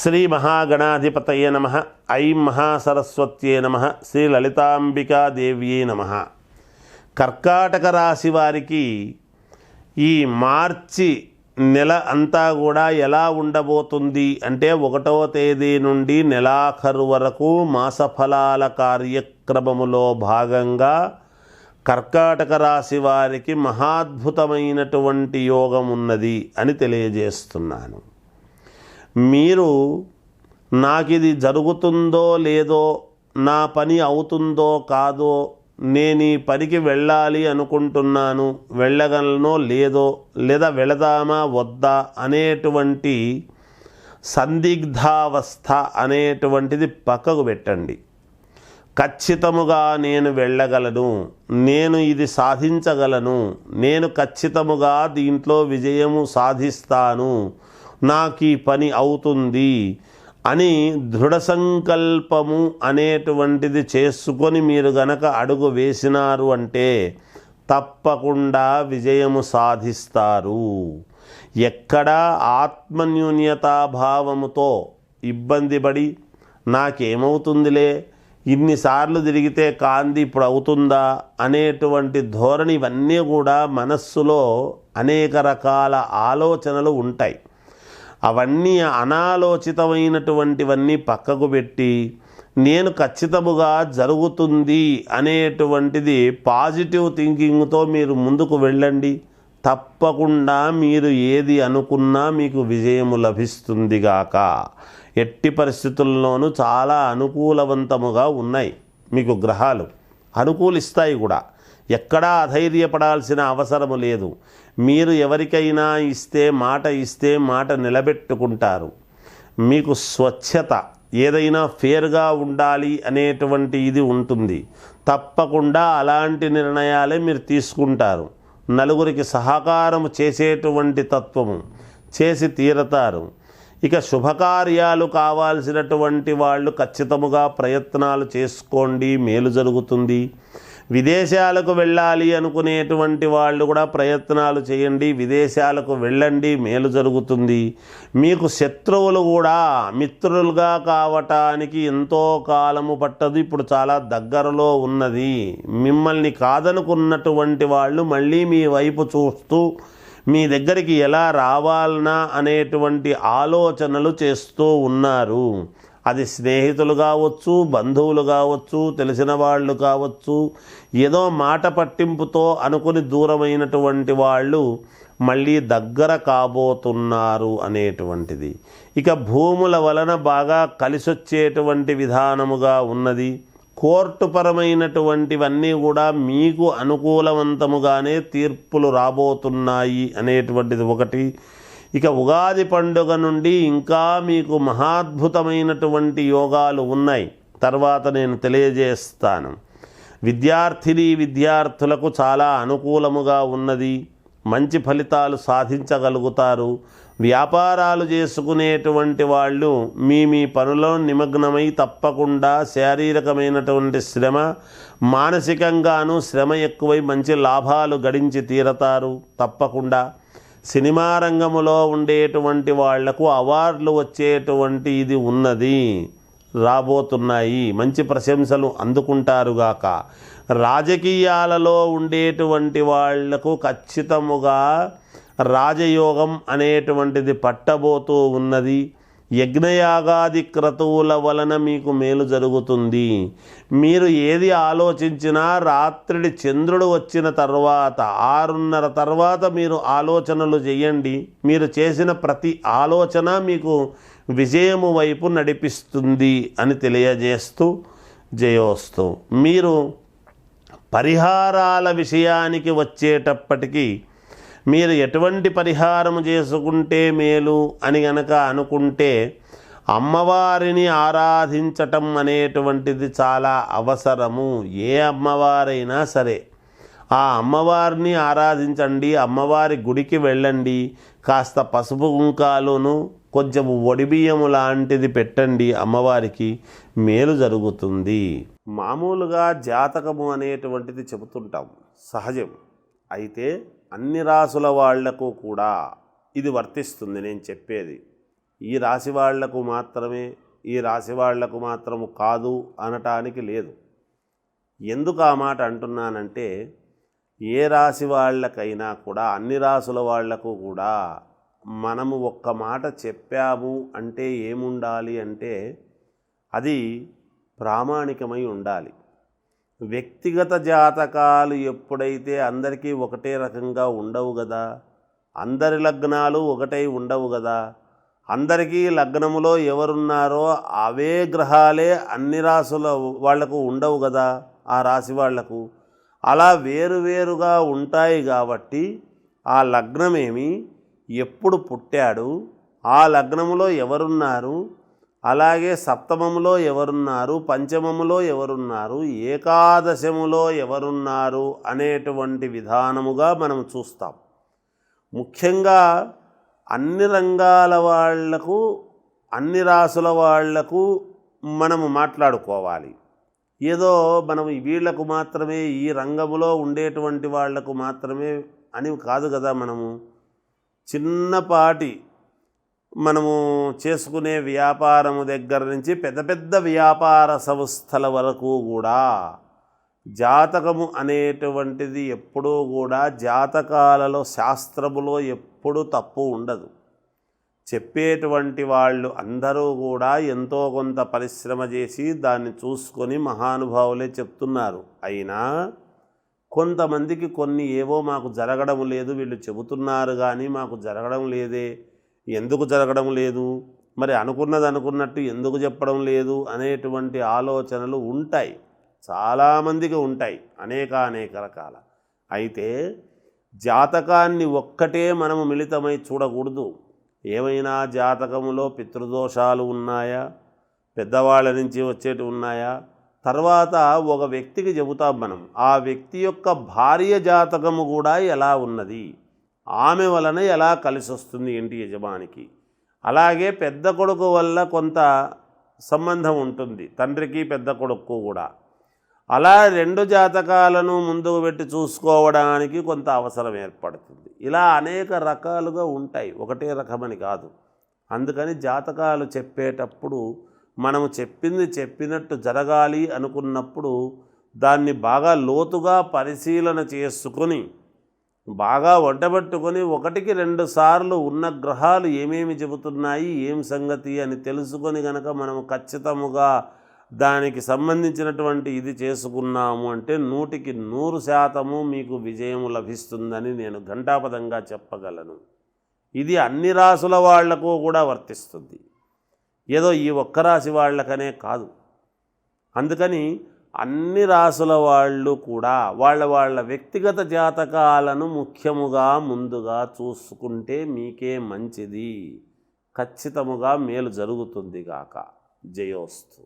శ్రీ మహాగణాధిపతయ నమ ఐం మహాసరస్వత్యే నమ శ్రీ లలితాంబికాదేవ్యే నమ. కర్కాటక రాశి వారికి ఈ మార్చి నెల అంతా కూడా ఎలా ఉండబోతుంది అంటే ఒకటవ తేదీ నుండి నెలాఖరు వరకు మాసఫలాల కార్యక్రమములో భాగంగా కర్కాటక రాశి వారికి మహాద్భుతమైనటువంటి యోగం ఉన్నది అని తెలియజేస్తున్నాను. మీరు నాకు ఇది జరుగుతుందో లేదో నా పని అవుతుందో కాదో నేను ఈ పనికి వెళ్ళాలి అనుకుంటున్నాను వెళ్ళగలనో లేదో లేదా వెళదామా వద్దా అనేటువంటి సందిగ్ధావస్థ అనేటువంటిది పక్కకు పెట్టండి. ఖచ్చితముగా నేను వెళ్ళగలను నేను ఇది సాధించగలను నేను ఖచ్చితముగా దీంట్లో విజయము సాధిస్తాను నాకు ఈ పని అవుతుంది అని దృఢ సంకల్పము అనేటువంటిది చేసుకొని మీరు గనక అడుగు వేసినారు అంటే తప్పకుండా విజయము సాధిస్తారు. ఎక్కడా ఆత్మన్యూన్యతాభావముతో ఇబ్బంది పడి నాకేమవుతుందిలే? ఇన్నిసార్లు తిరిగితే కాంతి ఇప్పుడు అవుతుందా? అనేటువంటి ధోరణి ఇవన్నీ కూడా మనస్సులో అనేక రకాల ఆలోచనలు ఉంటాయి. అవన్నీ అనాలోచితమైనటువంటివన్నీ పక్కకు పెట్టి నేను ఖచ్చితముగా జరుగుతుంది అనేటువంటిది పాజిటివ్ థింకింగ్తో మీరు ముందుకు వెళ్ళండి. తప్పకుండా మీరు ఏది అనుకున్నా మీకు విజయము లభిస్తుందిగాక ఎట్టి పరిస్థితుల్లోనూ చాలా అనుకూలవంతముగా ఉన్నాయి మీకు గ్రహాలు. అనుకూలిస్తాయి కూడా. ఎక్కడా అధైర్యపడాల్సిన అవసరము లేదు. మీరు ఎవరికైనా ఇస్తే మాట ఇస్తే మాట నిలబెట్టుకుంటారు. మీకు స్వచ్ఛత ఏదైనా ఫేర్గా ఉండాలి అనేటువంటి ఇది ఉంటుంది. తప్పకుండా అలాంటి నిర్ణయాలే మీరు తీసుకుంటారు. నలుగురికి సహకారం చేసేటువంటి తత్వము చేసి తీరతారు. ఇక శుభకార్యాలు కావాల్సినటువంటి వాళ్ళు ఖచ్చితముగా ప్రయత్నాలు చేసుకోండి మేలు జరుగుతుంది. విదేశాలకు వెళ్ళాలి అనుకునేటువంటి వాళ్ళు కూడా ప్రయత్నాలు చేయండి విదేశాలకు వెళ్ళండి మేలు జరుగుతుంది. మీకు శత్రువులు కూడా మిత్రులుగా కావటానికి ఎంతో కాలము పట్టదు ఇప్పుడు చాలా దగ్గరలో ఉన్నది. మిమ్మల్ని కాదనుకున్నటువంటి వాళ్ళు మళ్ళీ మీ వైపు చూస్తూ మీ దగ్గరికి ఎలా రావాలనా అనేటువంటి ఆలోచనలు చేస్తూ ఉన్నారు. అది స్నేహితులు కావచ్చు బంధువులు కావచ్చు తెలిసిన వాళ్ళు కావచ్చు ఏదో మాట పట్టింపుతో అనుకుని దూరమైనటువంటి వాళ్ళు మళ్ళీ దగ్గర కాబోతున్నారు అనేటువంటిది. ఇక భూముల వలన బాగా కలిసొచ్చేటువంటి విధానముగా ఉన్నది. కోర్టు పరమైనటువంటివన్నీ కూడా మీకు అనుకూలవంతముగానే తీర్పులు రాబోతున్నాయి అనేటువంటిది ఒకటి. ఇక ఉగాది పండుగ నుండి ఇంకా మీకు మహాద్భుతమైనటువంటి యోగాలు ఉన్నాయి. తర్వాత నేను తెలియజేస్తాను. విద్యార్థిని విద్యార్థులకు చాలా అనుకూలముగా ఉన్నది. మంచి ఫలితాలు సాధించగలుగుతారు. వ్యాపారాలు చేసుకునేటువంటి వాళ్ళు మీ మీ పనులో నిమగ్నమై తప్పకుండా శారీరకమైనటువంటి శ్రమ మానసికంగాను శ్రమ ఎక్కువై మంచి లాభాలు గడించి తీరతారు. తప్పకుండా సినిమా రంగములో ఉండేటువంటి వాళ్ళకు అవార్డులు వచ్చేటువంటి ఇది ఉన్నది. రాబోతున్నాయి. మంచి ప్రశంసలు అందుకుంటారుగాక రాజకీయాలలో ఉండేటువంటి వాళ్ళకు ఖచ్చితముగా రాజయోగం అనేటువంటిది పట్టబోతూ ఉన్నది. యజ్ఞయాగాది క్రతువుల వలన మీకు మేలు జరుగుతుంది. మీరు ఏది ఆలోచించినా రాత్రిడి చంద్రుడు వచ్చిన తర్వాత ఆరున్నర తర్వాత మీరు ఆలోచనలు చేయండి. మీరు చేసిన ప్రతి ఆలోచన మీకు విజయము వైపు నడిపిస్తుంది అని తెలియజేస్తూ జయోస్తూ. మీరు పరిహారాల విషయానికి వచ్చేటప్పటికీ మీరు ఎటువంటి పరిహారం చేసుకుంటే మేలు అని గనక అనుకుంటే అమ్మవారిని ఆరాధించటం అనేటువంటిది చాలా అవసరము. ఏ అమ్మవారైనా సరే. ఆ అమ్మవారిని ఆరాధించండి అమ్మవారి గుడికి వెళ్ళండి కాస్త పసుపు కుంకాలును కొంచెం ఒడిబియ్యము లాంటిది పెట్టండి అమ్మవారికి మేలు జరుగుతుంది. మామూలుగా జాతకము అనేటువంటిది చెబుతుంటాం. సహజం. అయితే అన్ని రాసుల వాళ్ళకు కూడా ఇది వర్తిస్తుంది. నేను చెప్పేది ఈ రాశి వాళ్ళకు మాత్రమే ఈ రాశి వాళ్ళకు మాత్రము కాదు అనటానికి లేదు. ఎందుకు ఆ మాట అంటున్నానంటే ఏ రాశి వాళ్ళకైనా కూడా అన్ని రాసుల వాళ్ళకు కూడా మనము ఒక్క మాట చెప్పాము అంటే ఏముండాలి అంటే అది ప్రామాణికమై ఉండాలి. వ్యక్తిగత జాతకాలు ఎప్పుడైతే అందరికీ ఒకటే రకంగా ఉండవు కదా అందరి లగ్నాలు ఒకటై ఉండవు కదా అందరికీ లగ్నములో ఎవరున్నారో అవే గ్రహాలే అన్ని రాసుల వాళ్ళకు ఉండవు కదా ఆ రాశి వాళ్ళకు. అలా వేరువేరుగా ఉంటాయి కాబట్టి ఆ లగ్నమేమి ఎప్పుడు పుట్టాడు ఆ లగ్నములో ఎవరున్నారు అలాగే సప్తమములో ఎవరున్నారు? పంచమములో ఎవరున్నారు? ఏకాదశములో ఎవరున్నారు? అనేటువంటి విధానముగా మనం చూస్తాం. ముఖ్యంగా అన్ని రంగాల వాళ్ళకు అన్ని రాసుల వాళ్ళకు మనము మాట్లాడుకోవాలి. ఏదో మనం వీళ్ళకు మాత్రమే ఈ రంగములో ఉండేటువంటి వాళ్ళకు మాత్రమే అని కాదు కదా మనము. చిన్నపాటి మనము చేసుకునే వ్యాపారము దగ్గర నుంచి పెద్ద పెద్ద వ్యాపార సంస్థల వరకు కూడా జాతకము అనేటువంటిది ఎప్పుడూ కూడా జాతకాలలో శాస్త్రములో ఎప్పుడూ తప్పు ఉండదు. చెప్పేటువంటి వాళ్ళు అందరూ కూడా ఎంతో కొంత పరిశ్రమ చేసి దాన్ని చూసుకొని మహానుభావులే చెప్తున్నారు. అయినా కొంతమందికి కొన్ని ఏవో మాకు జరగడం లేదు వీళ్ళు చెబుతున్నారు కానీ మాకు జరగడం లేదే. ఎందుకు జరగడం లేదు? మరి అనుకున్నది అనుకున్నట్టు ఎందుకు చెప్పడం లేదు? అనేటువంటి ఆలోచనలు ఉంటాయి. చాలామందికి ఉంటాయి. అనేక అనేక రకాల. అయితే జాతకాన్ని ఒక్కటే మనము మిళితమై చూడకూడదు. ఏమైనా జాతకములో పితృదోషాలు ఉన్నాయా? పెద్దవాళ్ళ నుంచి వచ్చేటి ఉన్నాయా? తర్వాత ఒక వ్యక్తికి చెబుతాం మనం. ఆ వ్యక్తి యొక్క భార్య జాతకము కూడా ఎలా ఉన్నది? ఆమె వలన ఎలా కలిసి వస్తుంది ఇంటి యజమానికి? అలాగే పెద్ద కొడుకు వల్ల కొంత సంబంధం ఉంటుంది తండ్రికి పెద్ద కొడుకు కూడా. అలా రెండు జాతకాలను ముందుకు పెట్టి చూసుకోవడానికి కొంత అవసరం ఏర్పడుతుంది. ఇలా అనేక రకాలుగా ఉంటాయి ఒకటే రకమని కాదు. అందుకని జాతకాలు చెప్పేటప్పుడు మనము చెప్పింది చెప్పినట్టు జరగాలి అనుకున్నప్పుడు దాన్ని బాగా లోతుగా పరిశీలన చేసుకొని బాగా వంటబెట్టుకొని ఒకటికి రెండు సార్లు ఉన్న గ్రహాలు ఏమేమి చెబుతున్నాయి ఏం సంగతి అని తెలుసుకొని గనక మనం ఖచ్చితముగా దానికి సంబంధించినటువంటి ఇది చేసుకున్నాము అంటే నూటికి నూరు శాతము మీకు విజయం లభిస్తుందని నేను ఘంటాపదంగా చెప్పగలను. ఇది అన్ని రాసుల వాళ్ళకు కూడా వర్తిస్తుంది. ఏదో ఈ ఒక్క రాశి వాళ్ళకనే కాదు. అందుకని అన్ని రాసుల వాళ్ళు కూడా వాళ్ళ వాళ్ళ వ్యక్తిగత జాతకాలను ముఖ్యముగా ముందుగా చూసుకుంటే మీకే మంచిది. ఖచ్చితముగా మేలు జరుగుతుంది గాక. జయోస్తు.